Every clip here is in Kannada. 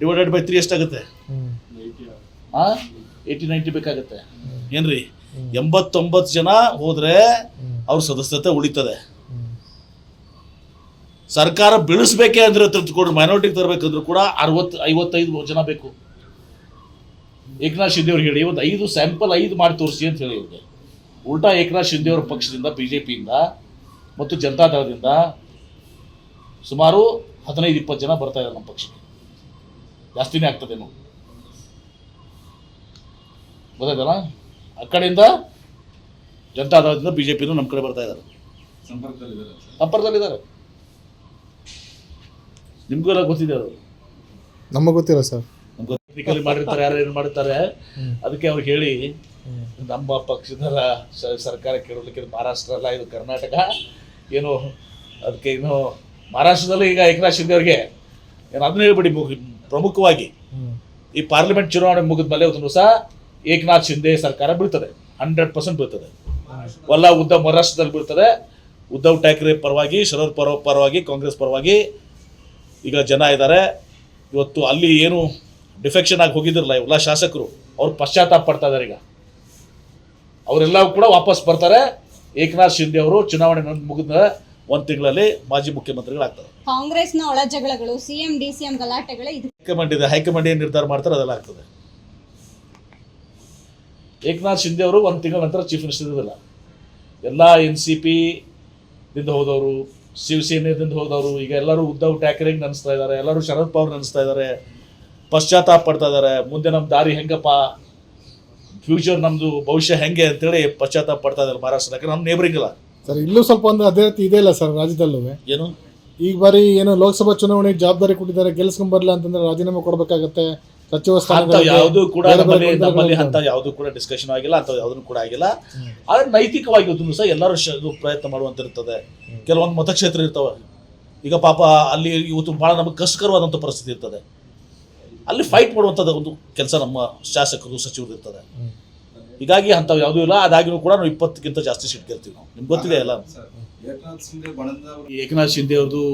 ಡಿವೈಡೆಡ್ ಬೈ ತ್ರೀ ಎಷ್ಟಾಗುತ್ತೆ? ಏಯ್ಟಿ ನೈಂಟಿ ಬೇಕಾಗುತ್ತೆ. ಏನ್ರಿ? ಎಂಬತ್ತೊಂಬತ್ತು ಜನ ಹೋದ್ರೆ ಅವ್ರ ಸದಸ್ಯತೆ ಉಳಿತದೆ. ಸರ್ಕಾರ ಬೆಳೆಸ್ಬೇಕೇ ಅಂದ್ರೆ ತೆಗೆದುಕೊಂಡು ಮೈನಾರಿಟಿಗೆ ತರಬೇಕಂದ್ರೂ ಕೂಡ ಅರವತ್ತು ಐವತ್ತೈದು ಜನ ಬೇಕು. ಏಕನಾಥ್ ಶಿಂದೆ ಅವ್ರಿಗೆ ಹೇಳಿ ಒಂದು ಐದು ಸ್ಯಾಂಪಲ್ ಐದು ಮಾಡಿ ತೋರಿಸಿ ಅಂತ ಹೇಳಿ ಇವ್ರಿಗೆ ಉಲ್ಟಾ ಏಕನಾಥ್ ಶಿಂದೆ ಅವ್ರ ಪಕ್ಷದಿಂದ ಬಿ ಜೆ ಪಿಯಿಂದ ಮತ್ತು ಜನತಾದಳದಿಂದ ಸುಮಾರು ಹದಿನೈದು ಇಪ್ಪತ್ತು ಜನ ಬರ್ತಾ ಇದ್ದಾರೆ ನಮ್ಮ ಪಕ್ಷಕ್ಕೆ. ಜಾಸ್ತಿನೇ ಆಗ್ತದೇನೋ ಗೊತ್ತಾಯ್ತಲ್ಲ? ಆ ಕಡೆಯಿಂದ ಜನತಾದಳದಿಂದ ಬಿ ಜೆ ಪಿನೂ ನಮ್ಮ ಕಡೆ ಬರ್ತಾ ಇದ್ದಾರೆ ಸಂಪರ್ಕದಲ್ಲಿದ್ದಾರೆ ನಿಮಗೂ ಎಲ್ಲ ಗೊತ್ತಿದೆ ಅದು? ನಮಗೆ ಗೊತ್ತಿಲ್ಲ ಸರ್. ಟೆಕ್ನಿಕಲಿ ಮಾಡಿರ್ತಾರೆ ಯಾರು ಏನು ಮಾಡಿರ್ತಾರೆ? ಅದಕ್ಕೆ ಅವ್ರು ಹೇಳಿ ನಮ್ಮ ಪಕ್ಷದ ಸರ್ಕಾರ ಕೇಳಲಿಕ್ಕೆ ಮಹಾರಾಷ್ಟ್ರ ಅಲ್ಲ ಇದು ಕರ್ನಾಟಕ ಏನು ಅದಕ್ಕೆ ಇನ್ನು ಮಹಾರಾಷ್ಟ್ರದಲ್ಲಿ ಈಗ ಏಕನಾಥ್ ಶಿಂದೆ ಅವರಿಗೆ ಏನು ಅದನ್ನ ಹೇಳ್ಬಿಡಿ ಪ್ರಮುಖವಾಗಿ. ಈ ಪಾರ್ಲಿಮೆಂಟ್ ಚುನಾವಣೆ ಮುಗಿದ ಮೇಲೆ ಒಂದು ಸಹ ಏಕನಾಥ್ ಶಿಂದೆ ಸರ್ಕಾರ ಬೀಳ್ತದೆ. ಹಂಡ್ರೆಡ್ ಪರ್ಸೆಂಟ್ ಬೀಳ್ತದೆ. ಒಲ್ಲ ಉದ್ಧವ್ ಮಹಾರಾಷ್ಟ್ರದಲ್ಲಿ ಬೀಳ್ತದೆ. ಉದ್ಧವ್ ಠಾಕ್ರೆ ಪರವಾಗಿ, ಶರದ್ ಪರ ಪರವಾಗಿ, ಕಾಂಗ್ರೆಸ್ ಪರವಾಗಿ ಈಗ ಜನ ಇದ್ದಾರೆ. ಇವತ್ತು ಅಲ್ಲಿ ಏನು ಡಿಫೆಕ್ಷನ್ ಆಗಿ ಹೋಗಿದ್ರಲ್ಲ ಎಲ್ಲ ಶಾಸಕರು, ಅವ್ರು ಪಶ್ಚಾತ್ತಾಪ ಪಡ್ತಾ ಇದ್ದಾರೆ ಈಗ. ಅವರೆಲ್ಲ ಕೂಡ ವಾಪಸ್ ಬರ್ತಾರೆ. ಏಕನಾಥ್ ಶಿಂದೆ ಅವರು ಚುನಾವಣೆ ಮುಗಿದ ಒಂದು ತಿಂಗಳಲ್ಲಿ ಮಾಜಿ ಮುಖ್ಯಮಂತ್ರಿಗಳಾಗ್ತಾರೆ. ಕಾಂಗ್ರೆಸ್ನ ಒಳಜಗಳಗಳು ಸಿಎಂ ಡಿಸಿಎಂ ಗಲಾಟೆಗಳೇ ಇದು. ಹೈಕಮಾಂಡ್ ಇದೆ ಹೈಕಮಾಂಡ್ ಏನು ನಿರ್ಧಾರ ಮಾಡ್ತಾರೆ ಅದೆಲ್ಲ ಆಗ್ತದೆ. ಏಕನಾಥ್ ಶಿಂದೆ ಅವರು ಒಂದು ತಿಂಗಳ ನಂತರ ಚೀಫ್ ಮಿನಿಸ್ಟರ್ ಇರೋದಿಲ್ಲ. ಎಲ್ಲ ಎನ್ ಸಿ ಪಿ ದಿಂದ ಹೋದವರು ಶಿವಸೇನೆದಿಂದ ಹೋದವರು ಈಗ ಎಲ್ಲರೂ ಉದ್ಧವ್ ಠಾಕ್ರೆಗೆ ನೆನೆಸ್ತಾ ಇದ್ದಾರೆ ಎಲ್ಲರೂ ಶರದ್ ಪವಾರ್ ನೆನೆಸ್ತಾ ಇದ್ದಾರೆ ಪಶ್ಚಾತ್ತಾಪ ಪಡ್ತಾ ಇದ್ದಾರೆ ಮುಂದೆ ನಮ್ಮ ದಾರಿ ಹೆಂಗಪ್ಪ ಫ್ಯೂಚರ್ ನಮ್ಮದು ಭವಿಷ್ಯ ಹೆಂಗೆ ಅಂತೇಳಿ ಪಶ್ಚಾತ್ತಾಪ ಪಡ್ತಾ ಇದ್ದಾರೆ ಮಹಾರಾಷ್ಟ್ರ ಯಾಕಂದ್ರೆ ನಮ್ಮ ನೇಬರಿಂಗ್ ಇಲ್ಲ. ಸರ್ ಇಲ್ಲೂ ಸ್ವಲ್ಪ ಒಂದು ಅದೇ ರೀತಿ ಇದೆ ಇಲ್ಲ ಸರ್ ರಾಜ್ಯದಲ್ಲೂ. ಏನು? ಈಗ ಬಾರಿ ಏನು ಲೋಕಸಭಾ ಚುನಾವಣೆಗೆ ಜವಾಬ್ದಾರಿ ಕೊಟ್ಟಿದ್ದಾರೆ ಗೆಲ್ಸ್ಕೊಂಡ್ ಬರಲ್ಲ ಅಂತಂದ್ರೆ ರಾಜೀನಾಮೆ ಕೊಡಬೇಕಾಗತ್ತೆ ಸಚಿವ ಅಂತ ಯಾವುದು ಕೂಡ ನಮ್ಮಲ್ಲಿ ನಮ್ಮಲ್ಲಿ ಅಂತ ಯಾವುದು ಕೂಡ ಡಿಸ್ಕಷನ್ ಆಗಿಲ್ಲ ಅಂತ ಯಾವುದನ್ನು ಕೂಡ ಆಗಿಲ್ಲ. ಆದ್ರೆ ನೈತಿಕವಾಗಿ ಒಂದು ಸಹ ಎಲ್ಲರೂ ಪ್ರಯತ್ನ ಮಾಡುವಂತ ಇರ್ತದೆ ಕೆಲವೊಂದು ಮತಕ್ಷೇತ್ರ ಇರ್ತವೆ. ಈಗ ಪಾಪ ಅಲ್ಲಿ ಇವತ್ತು ಬಹಳ ನಮಗೆ ಕಷ್ಟಕರವಾದಂಥ ಪರಿಸ್ಥಿತಿ ಇರ್ತದೆ. ಅಲ್ಲಿ ಫೈಟ್ ಮಾಡುವಂತದ ಒಂದು ಕೆಲಸ ನಮ್ಮ ಶಾಸಕರು ಸಚಿವರು ಇರ್ತದೆ. ಹೀಗಾಗಿ ಅಂಥವು ಯಾವುದೂ ಇಲ್ಲ. ಅದಾಗಿನೂ ಕೂಡ ನಾವು ಇಪ್ಪತ್ತಕ್ಕಿಂತ ಜಾಸ್ತಿ ಸೀಟ್ ಗೆಲ್ತೀವಿ ನಾವು. ನಿಮ್ಗೆ ಗೊತ್ತಿದೆ ಅಲ್ಲ ಏಕನಾಥ್ ಶಿಂದೆ ಅವ್ರದ್ದು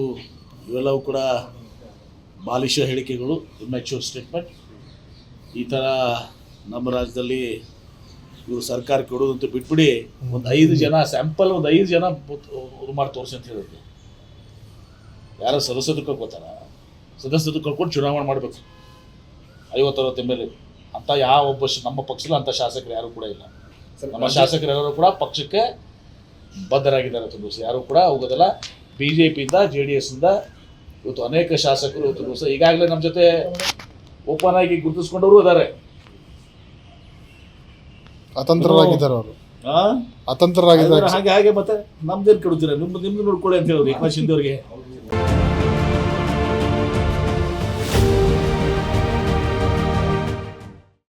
ಇವೆಲ್ಲವೂ ಕೂಡ ಬಾಲಿಶ ಹೇಳಿಕೆಗಳು ಇಮ್ಯಾಚ್ಯೂರ್ ಸ್ಟೇಟ್ಮೆಂಟ್. ಈ ಥರ ನಮ್ಮ ರಾಜ್ಯದಲ್ಲಿ ಇವರು ಸರ್ಕಾರ ಕೊಡೋದಂತ ಬಿಟ್ಬಿಡಿ ಒಂದು ಐದು ಜನ ಸ್ಯಾಂಪಲ್ ಒಂದು ಐದು ಜನ ಮಾಡಿ ತೋರಿಸಿ ಅಂತ ಹೇಳಿದ್ರು. ಯಾರು ಸದಸ್ಯರು ಕಳ್ಕೊತಾರ ಸದಸ್ಯರು ಕಳ್ಕೊಂಡು ಚುನಾವಣೆ ಮಾಡಬೇಕು. ಐವತ್ತು ಅರವತ್ತು ಎಂ ಎಲ್ ಎ ಅಂತ ಯಾವ ಒಬ್ಬ ನಮ್ಮ ಪಕ್ಷದಲ್ಲಿ ಅಂತ ಶಾಸಕರು ಯಾರು ಕೂಡ ಇಲ್ಲ. ನಮ್ಮ ಶಾಸಕರು ಎಲ್ಲರೂ ಕೂಡ ಪಕ್ಷಕ್ಕೆ ಬದ್ಧರಾಗಿದ್ದಾರೆ ಇವತ್ತು ದಿವಸ ಯಾರು ಕೂಡ ಹೋಗೋದಿಲ್ಲ. ಬಿ ಜೆ ಪಿಯಿಂದ ಜೆ ಡಿ ಎಸ್ಸಿಂದ ಇವತ್ತು ಅನೇಕ ಶಾಸಕರು ಇವತ್ತು ದಿವಸ ಈಗಾಗಲೇ ನಮ್ಮ ಜೊತೆ ಓಪನ್ ಆಗಿ ಗುರುತಿಸ್ಕೊಂಡವರು ಇದ್ದಾರೆ. ಅತಂತ್ರರಾಗಿದ್ದಾರೆ ಅವರು. ಆ? ಅತಂತ್ರರಾಗಿದ್ದಾರೆ. ಹಾಗೆ ಹಾಗೆ ಮತ್ತೆ ನಮ್ದೇನ್ ಕೆಡುತ್ತೀರ ನಿಮ್ದು ನಿಮ್ದು ನೋಡ್ಕೊಳ್ಳಿ ಅಂತ ಹೇಳಿ ಏಕನಾಥ್ ಶಿಂದೆ ಅವರಿಗೆ.